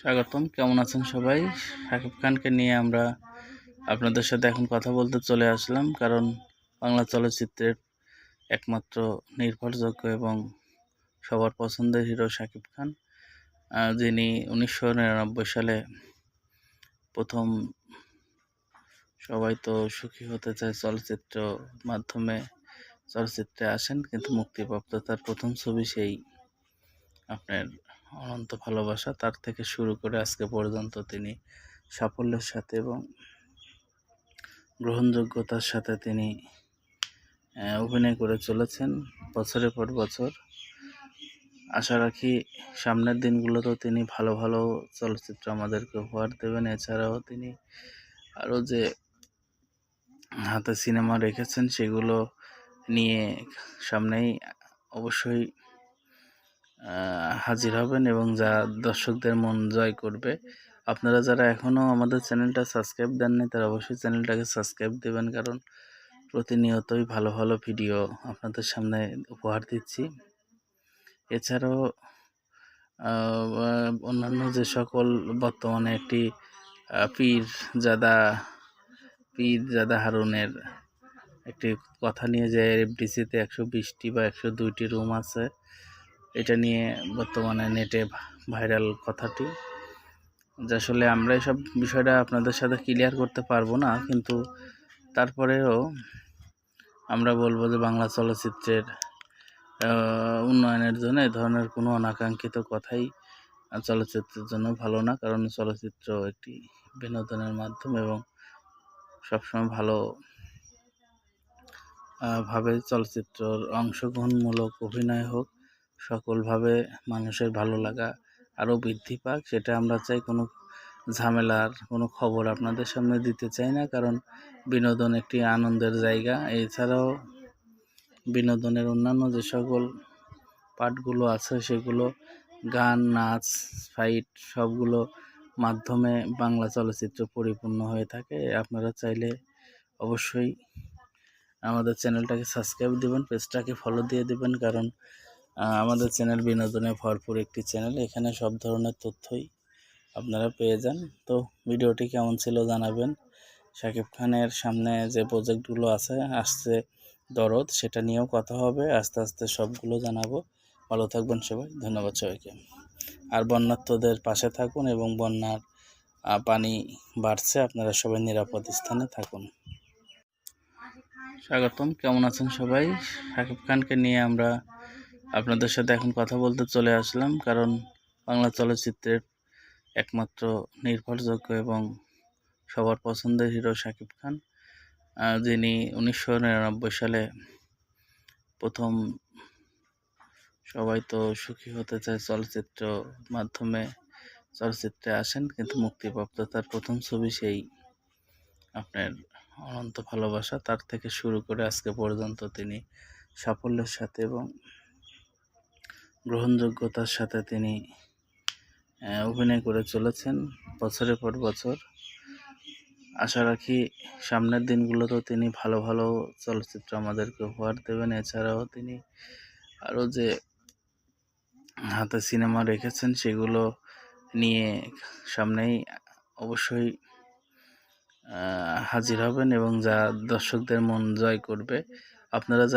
স্বাগতম। কেমন আছেন সবাই? শাকিব খানকে নিয়ে আমরা আপনাদের সাথে এখন কথা বলতে চলে আসলাম, কারণ বাংলা চলচ্চিত্রের একমাত্র নির্ভরযোগ্য এবং সবার পছন্দের হিরো শাকিব খান। যিনি উনিশশো নিরানব্বই সালে প্রথম সবাই তো সুখী হতে চায় চলচ্চিত্র মাধ্যমে চলচ্চিত্রে আসেন, কিন্তু মুক্তিপ্রাপ্ত তার প্রথম ছবি সেই আপনার অনন্ত ভালোবাসা। তার থেকে শুরু করে আজকে পর্যন্ত তিনি সাফল্যের সাথে এবং গ্রহণযোগ্যতার সাথে তিনি অভিনয় করে চলেছেন বছরের পর বছর। আশা রাখি সামনের দিনগুলোতেও তিনি ভালো ভালো চলচ্চিত্র আমাদেরকে উপহার দেবেন। এছাড়াও তিনি আরও যে হাতে সিনেমা রেখেছেন সেগুলো নিয়ে সামনেই অবশ্যই হাজির হবেন এবং যা দর্শকদের মন জয় করবে। আপনারা যারা এখনও আমাদের চ্যানেলটা সাবস্ক্রাইব দেননি তারা অবশ্যই চ্যানেলটাকে সাবস্ক্রাইব দেবেন কারণ প্রতিনিয়তই ভালো ভালো ভিডিও আপনাদের সামনে উপহার দিচ্ছি। এছাড়াও অন্যান্য যে সকল বর্তমানে একটি পীর জাদা পীর জাদা হারুনের একটি কথা নিয়ে যে এফডিসিতে একশো বিশটি বা একশো দুইটি রুম আছে এটা নিয়ে বর্তমানে নেটে ভাইরাল কথাটি। যে আসলে আমরা এসব বিষয়টা আপনাদের সাথে ক্লিয়ার করতে পারব না, কিন্তু তারপরেও আমরা বলব যে বাংলা চলচ্চিত্রের উন্নয়নের জন্য এ ধরনের কোনো অনাকাঙ্ক্ষিত কথাই চলচ্চিত্রের জন্য ভালো না। কারণ চলচ্চিত্র একটি বিনোদনের মাধ্যম এবং সবসময় ভালো ভাবে চলচ্চিত্রর অংশগ্রহণমূলক অভিনয় হোক সকলভাবে মানুষের ভালো লাগা আরও বৃদ্ধি পাক, সেটা আমরা চাই কোনো ঝামেলার, কোনো খবর আপনাদের সামনে দিতে চাই না, কারণ বিনোদন একটি আনন্দের জায়গা। এছাড়াও বিনোদনের অন্যান্য যে সকল পার্টগুলো আছে, সেগুলো গান, নাচ, ফাইট, সবগুলো মাধ্যমে বাংলা চলচ্চিত্র পরিপূর্ণ হয়ে থাকে। আপনারা চাইলে অবশ্যই আমাদের চ্যানেলটাকে সাবস্ক্রাইব দিবেন, পেজটাকে ফলো দিয়ে দেবেন, কারণ আমাদের চ্যানেল বিনোদনে ভরপুর একটি চ্যানেল। এখানে সব ধরনের তথ্যই আপনারা পেয়ে যান। তো ভিডিওটি কেমন ছিল জানাবেন। শাকিব খানের সামনে যে প্রজেক্টগুলো আছে, আসছে দরদ, সেটা নিয়েও কথা হবে। আস্তে আস্তে সবগুলো জানাব। ভালো থাকবেন সবাই। ধন্যবাদ সবাইকে। আর বন্যার্থদের পাশে থাকুন এবং বন্যার পানি বাড়ছে, আপনারা সবাই নিরাপদ স্থানে থাকুন। স্বাগতম। কেমন আছেন সবাই? শাকিব খানকে নিয়ে আমরা আপনাদের সাথে এখন কথা বলতে চলে আসলাম, কারণ বাংলা চলচ্চিত্রের একমাত্র নির্ভরযোগ্য এবং সবার পছন্দের হিরো শাকিব খান যিনি উনিশশো নিরানব্বই সালে প্রথম সবাই তো সুখী হতে চায় চলচ্চিত্র মাধ্যমে চলচ্চিত্রে আসেন, কিন্তু মুক্তিপ্রাপ্ত তার প্রথম ছবি সেই আপনার অনন্ত ভালোবাসা। তার থেকে শুরু করে আজকে পর্যন্ত তিনি সাফল্যের সাথে এবং গ্রহণযোগ্যতার সাথে তিনি অভিনয় করে চলেছেন বছরের পর বছর। আশা রাখি সামনের দিনগুলোতেও তিনি ভালো ভালো চলচ্চিত্র আমাদেরকে উপহার দেবেন। এছাড়াও তিনি আরও যে হাতে সিনেমা রেখেছেন সেগুলো নিয়ে সামনেই অবশ্যই হাজির হবেন এবং যা দর্শকদের মন জয় করবে। আপনারা